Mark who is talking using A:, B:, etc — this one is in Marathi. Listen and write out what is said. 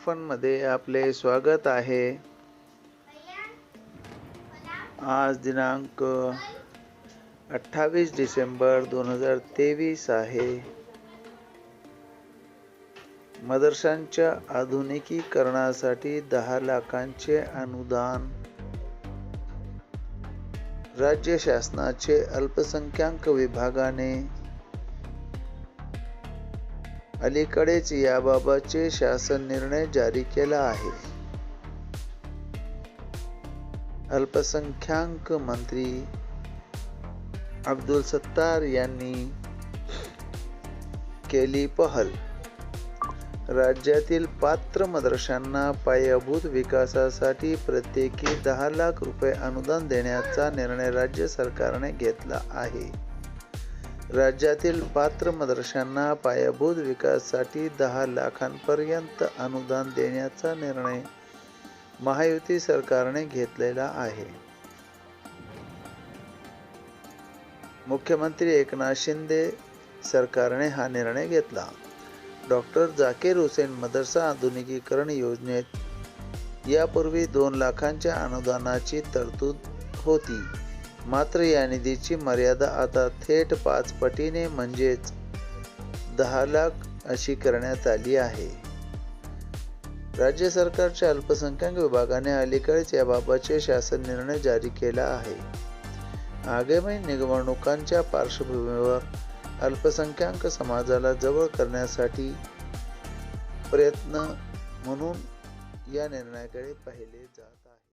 A: फनमध्ये आपले स्वागत आहे. आज दिनांक अठ्ठावीस डिसेंबर दोन हजार तेवीस आहे. मदरशांच्या आधुनिकीकरणासाठी दहा लाखांचे अनुदान. राज्य शासनाचे अल्पसंख्याक विभागाने अलीकडेच याबाबतचे शासन निर्णय जारी केला आहे. अल्पसंख्याक मंत्री अब्दुल सत्तार यांनी केली पहल. राज्यातील पात्र मदरशांना पायाभूत विकासासाठी प्रत्येकी दहा लाख रुपये अनुदान देण्याचा निर्णय राज्य सरकारने घेतला आहे. राज्यातील पात्र मदरशांना पायाभूत विकासासाठी दहा लाखांपर्यंत अनुदान देण्याचा निर्णय महायुती सरकारने घेतलेला आहे. मुख्यमंत्री एकनाथ शिंदे सरकारने हा निर्णय घेतला. डॉक्टर जाकीर हुसेन मदरसा आधुनिकीकरण योजनेत यापूर्वी दोन लाखांच्या अनुदानाची तरतूद होती. मात्र या निधीची मर्यादा आता थेट पाच पटीने म्हणजेच दहा लाख अशी करण्यात आली आहे. राज्य सरकारच्या अल्पसंख्याक विभागाने अलीकडेच याबाबतचे शासन निर्णय जारी केला आहे. आगामी निवडणुकांच्या पार्श्वभूमीवर अल्पसंख्याक समाजाला जवळ करण्यासाठी प्रयत्न म्हणून या निर्णयाकडे पाहिले जात आहे.